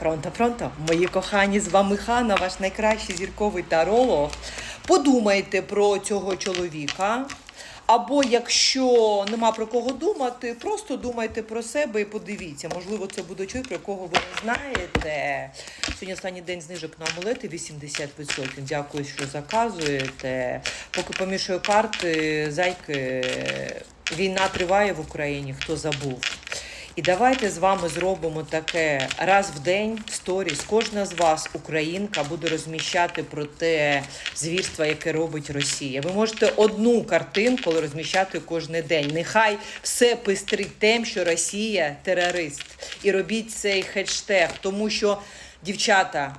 Пронто, пронто, мої кохані, з вами Хана, ваш найкращий зірковий таролог. Подумайте про цього чоловіка. Або якщо нема про кого думати, просто думайте про себе і подивіться. Можливо, це буде чоловік, про кого ви не знаєте. Сьогодні останній день знижок на амулети 80%. Дякую, що заказуєте. Поки помішую карти, зайки, війна триває в Україні, хто забув. І давайте з вами зробимо таке раз в день в сторіс. Кожна з вас, українка, буде розміщати про те звірство, яке робить Росія. Ви можете одну картинку розміщати кожен день. Нехай все пестрить тим, що Росія терорист. І робіть цей хештег, тому що дівчата.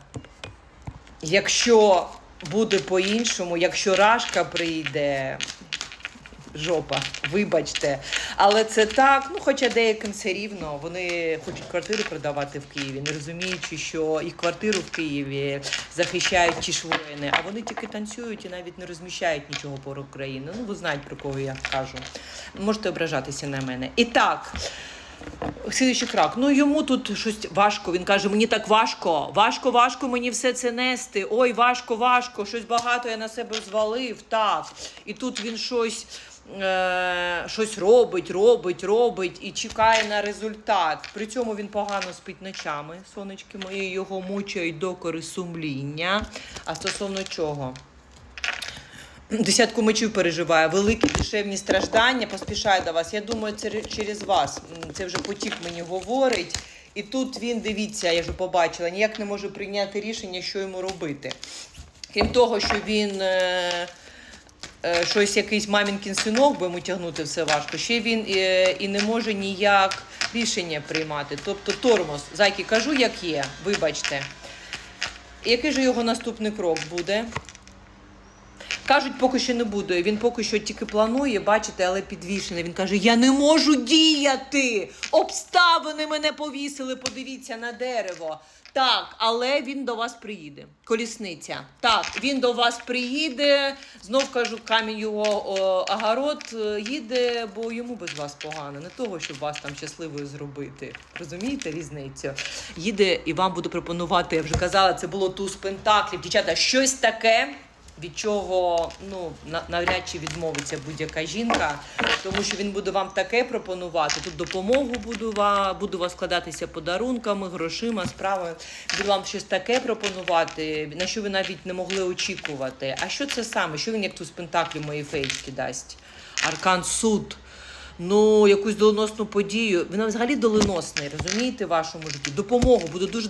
Якщо буде по-іншому, якщо Рашка прийде, жопа, вибачте. Але це так, ну хоча деяким це рівно, вони хочуть квартиру продавати в Києві, не розуміючи, що їх квартиру в Києві захищають ті ж воїни, а вони тільки танцюють і навіть не розміщають нічого по Україні. Ну, ви знаєте, про кого я кажу. Можете ображатися на мене. І так. Слідуючий крак. Ну йому тут щось важко. Він каже: мені так важко, важко, важко мені все це нести. Ой, важко, важко, щось багато я на себе звалив. Так. І тут він щось. Е, щось робить, робить, робить і чекає на результат. При цьому він погано спить ночами. Сонечки мої його мучають докори сумління. А стосовно чого? Десятку мечів переживає, великі душевні страждання, поспішає до вас. Я думаю, це через вас. Це вже потік мені говорить. І тут він, дивіться, я вже побачила, ніяк не може прийняти рішення, що йому робити. Крім того, що він е, щось якийсь мамінкін синок, бо йому тягнути все важко, ще він е, і не може ніяк рішення приймати. Тобто тормоз. Зайки, кажу, як є, вибачте. Який же його наступний крок буде? Кажуть, поки що не буде. Він поки що тільки планує, бачите, але підвішений. Він каже: Я не можу діяти. Обставини мене повісили. Подивіться на дерево. Так, але він до вас приїде. Колісниця. Так, він до вас приїде. Знов кажу, камінь його о, огород е, їде, бо йому без вас погано. Не того, щоб вас там щасливою зробити. Розумієте різницю? Їде і вам буду пропонувати. Я вже казала, це було туз пентаклів. Дівчата, щось таке від чого ну на- навряд чи відмовиться будь-яка жінка, тому що він буде вам таке пропонувати. Тут допомогу буду ва- буду вас складатися подарунками, грошима, справами. Буду вам щось таке пропонувати, на що ви навіть не могли очікувати. А що це саме? Що він як ту з пентаклів мої фейські дасть? Аркан суд. Ну, якусь доленосну подію. Він взагалі доленосний, розумієте, в вашому житті. Допомогу буде дуже